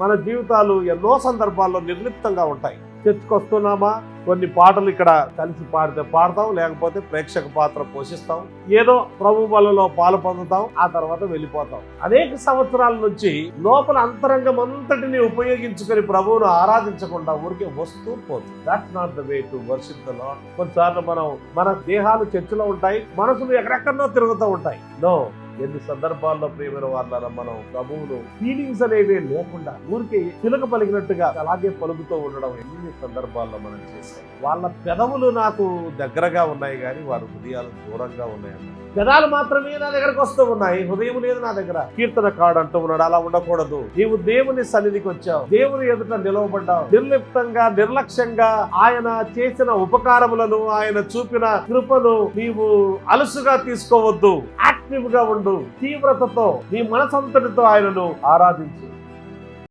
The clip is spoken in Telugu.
మన జీవితాలు ఎన్నో సందర్భాల్లో నిర్లిప్తంగా ఉంటాయి. చర్చకొస్తున్నామా కొన్ని పాటలు ఇక్కడ కలిసి పాడితే పాడతాం లేకపోతే ప్రేక్షక పాత్ర పోషిస్తాం. ఏదో ప్రభు బలలో పాలు పొందుతాం ఆ తర్వాత వెళ్ళిపోతాం. అనేక సంవత్సరాల నుంచి లోపల అంతరంగం అంతటిని ఉపయోగించుకొని ప్రభువును ఆరాధించకుండా ఊరికే వస్తూ పోతుంది. That's not the way to worship the Lord కొన్నిసార్లు మనం మన దేహాలు చర్చలో ఉంటాయి మనసులు ఎక్కడెక్కడో తిరుగుతూ ఉంటాయి. నో ఎన్ని సందర్భాల్లో ప్రియమైన వాళ్ళ మనం ప్రభువును ఫీలింగ్స్ అనేవి లేకుండా ఊరికే చిలక పలికినట్టుగా అలాగే పలుకుతూ ఉండడం ఎన్ని సందర్భాల్లో మనం చేసాం వాళ్ళ పెదవులు నాకు దగ్గరగా ఉన్నాయి కానీ వారి హృదయాలు దూరంగా ఉన్నాయి. పెదాలు మాత్రమే నా దగ్గరకు వస్తూ ఉన్నాయి. హృదయం లేదు నా దగ్గర. కీర్తన కాడు అంటూ ఉన్నాడు. అలా ఉండకూడదు. నీవు దేవుని సన్నిధికి వచ్చావు. దేవుని ఎదుట నిలవబడ్డావు. నిర్లిప్తంగా నిర్లక్ష్యంగా ఆయన చేసిన ఉపకారములను ఆయన చూపిన కృపను నీవు అలసుగా తీసుకోవద్దు. యాక్టివ్గా ఉండు. తీవ్రతతో నీ మనసంతటితో ఆయనను ఆరాధించు.